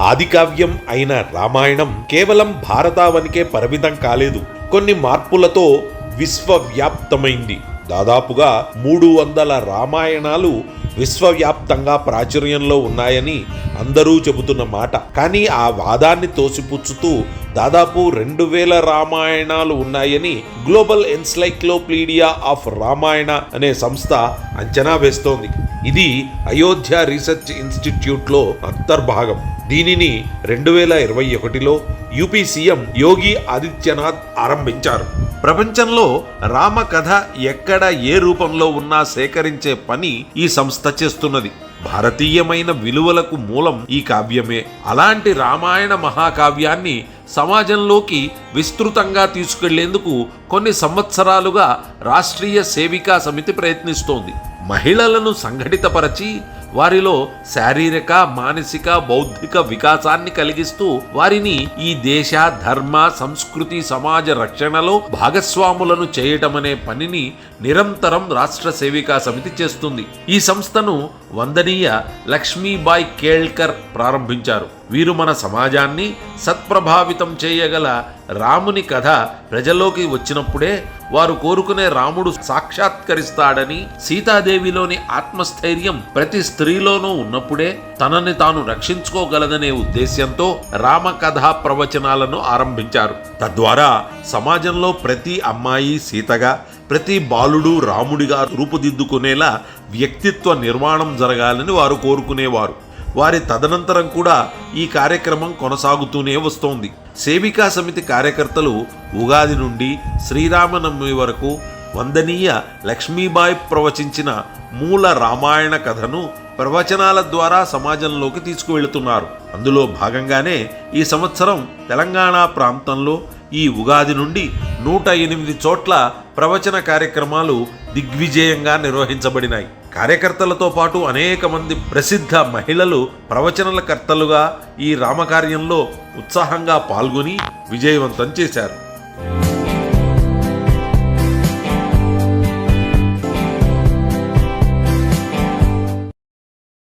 ఆదికావ్యం అయిన రామాయణం కేవలం భారతావనికే పరిమితం కాలేదు. కొన్ని మార్పులతో విశ్వవ్యాప్తమైంది. దాదాపుగా మూడు వందల రామాయణాలు విశ్వవ్యాప్తంగా ప్రాచుర్యంలో ఉన్నాయని అందరూ చెబుతున్న మాట. కానీ ఆ వాదాన్ని తోసిపుచ్చుతూ దాదాపు రెండు వేల రామాయణాలు ఉన్నాయని గ్లోబల్ ఎన్సైక్లోపీడియా ఆఫ్ రామాయణ అనే సంస్థ అంచనా వేస్తోంది. ఇది అయోధ్య రీసెర్చ్ ఇన్స్టిట్యూట్లో అంతర్భాగం. దీనిని రెండు వేల ఇరవై ఒకటిలో యూపీ సీఎం యోగి ఆదిత్యనాథ్ ఆరంభించారు. ప్రపంచంలో రామ కథ ఎక్కడ ఏ రూపంలో ఉన్నా సేకరించే పని ఈ సంస్థ చేస్తున్నది. భారతీయమైన విలువలకు మూలం ఈ కావ్యమే. అలాంటి రామాయణ మహాకావ్యాన్ని సమాజంలోకి విస్తృతంగా తీసుకెళ్ళేందుకు కొన్ని సంవత్సరాలుగా రాష్ట్రీయ సేవికా సమితి ప్రయత్నిస్తోంది. మహిళలను సంఘటితపరచి వారిలో శారీరక మానసిక బౌద్ధిక వికాసాన్ని కలిగిస్తూ వారిని ఈ దేశ ధర్మ సంస్కృతి సమాజ రక్షణలో భాగస్వాములను చేయటమనే పనిని నిరంతరం రాష్ట్ర సేవికా సమితి చేస్తుంది. ఈ సంస్థను వందనీయ లక్ష్మీబాయి కేళ్కర్ ప్రారంభించారు. వీరు మన సమాజాన్ని సత్ప్రభావితం చేయగల రాముని కథ ప్రజల్లోకి వచ్చినప్పుడే వారు కోరుకునే రాముడు సాక్షాత్కరిస్తాడని సీతాదేవిలోని ఆత్మస్థైర్యం ప్రతి స్త్రీలోనూ ఉన్నప్పుడే తనని తాను రక్షించుకోగలదనే ఉద్దేశ్యంతో రామకథా ప్రవచనాలను ఆరంభించారు. తద్వారా సమాజంలో ప్రతి అమ్మాయి సీతగా ప్రతి బాలుడు రాముడిగా రూపుదిద్దుకునేలా వ్యక్తిత్వ నిర్మాణం జరగాలని వారు కోరుకునేవారు. వారి తదనంతరం కూడా ఈ కార్యక్రమం కొనసాగుతూనే వస్తోంది. సేవికా సమితి కార్యకర్తలు ఉగాది నుండి శ్రీరామనవమి వరకు వందనీయ లక్ష్మీబాయి ప్రవచించిన మూల రామాయణ కథను ప్రవచనాల ద్వారా సమాజంలోకి తీసుకువెళుతున్నారు. అందులో భాగంగానే ఈ సంవత్సరం తెలంగాణ ప్రాంతంలో ఈ ఉగాది నుండి నూట ఎనిమిది చోట్ల ప్రవచన కార్యక్రమాలు దిగ్విజయంగా నిర్వహించబడినాయి. కార్యకర్తలతో పాటు అనేక మంది ప్రసిద్ధ మహిళలు ప్రవచనల కర్తలుగా ఈ రామకార్యంలో ఉత్సాహంగా పాల్గొని విజయవంతం చేశారు.